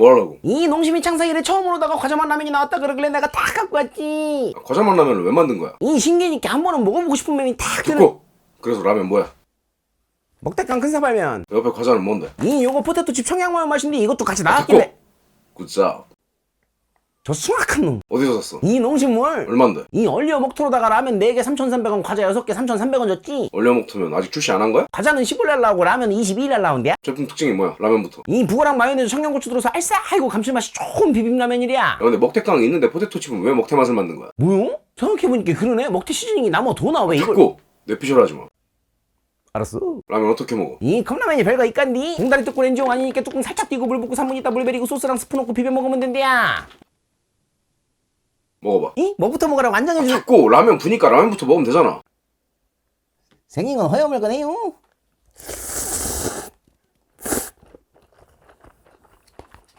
뭐하려고? 이 농심이 창사 이래 처음으로다가 과자맛 라면이 나왔다 그러길래 내가 다 갖고 왔지. 아, 과자만 라면을 왜 만든 거야? 이 신기니까 한 번은 먹어보고 싶은 면이 탁 드는. 듣고! 그래서 라면 뭐야? 먹다깡 큰 사발면. 옆에 과자는 뭔데? 이 요거 포테토칩 청양마요 맛인데 이것도 같이 나왔길래. 듣고! 굿잡 저 숭악한 놈. 어디서 샀어? 이 농심물. 얼만데? 이 얼리어 먹토로다가 라면 4개 3,300원 과자 6개 3,300원 줬지. 얼려 먹으면 아직 출시 안 한 거야? 과자는 15일 나오고 라면 22일 나온대. 제품 특징이 뭐야? 라면부터 이 부거랑 마요네즈 청양고추 들어서 알싸하고 감칠맛이 좋은 비빔라면이랴. 야 근데 먹태깡 있는데 포테토 칩은 왜 먹태 맛을 만든 거야? 뭐요? 생각해보니까 그러네. 먹태 시즈닝이 남아 더 나와 왜 이걸? 듣고! 뇌피셜 하지 마 알았어. 라면 어떻게 먹어? 이 컵라면이 별거 있간디? 봉다리 뜯고 렌즈용 아니니까 뚜껑 살짝 띄고 물 붓고 3분 있다 물 베리고 소스랑 스프 넣고 비벼 먹으면 된대야. 먹어봐 이? 뭐부터 먹으라 완전 해주. 자꾸 라면 부니까 라면부터 먹으면 되잖아 생긴 건 허여물 거네요.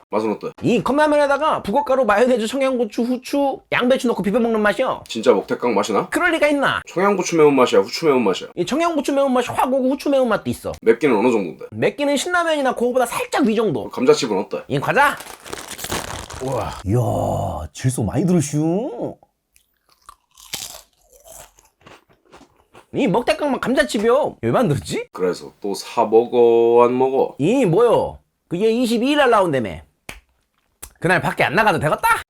맛은 어때? 이 컵라면에다가 북어가루, 마요네즈, 청양고추, 후추, 양배추 넣고 비벼 먹는 맛이요. 진짜 먹태깡 맛이 나? 그럴 리가 있나? 청양고추 매운맛이야 후추 매운맛이야 이 청양고추 매운맛이 확 오고 후추 매운맛도 있어. 맵기는 어느 정도인데? 맵기는 신라면이나 그거보다 살짝 위 정도. 감자칩은 어때? 이 과자. 우와. 이야, 질소 많이 들으슈. 이 먹대깡만 감자칩이요. 왜 만들었지? 그래서 또 사 먹어 안 먹어? 이 뭐요? 그게 22일 날 나온다며. 그날 밖에 안 나가도 되겠다?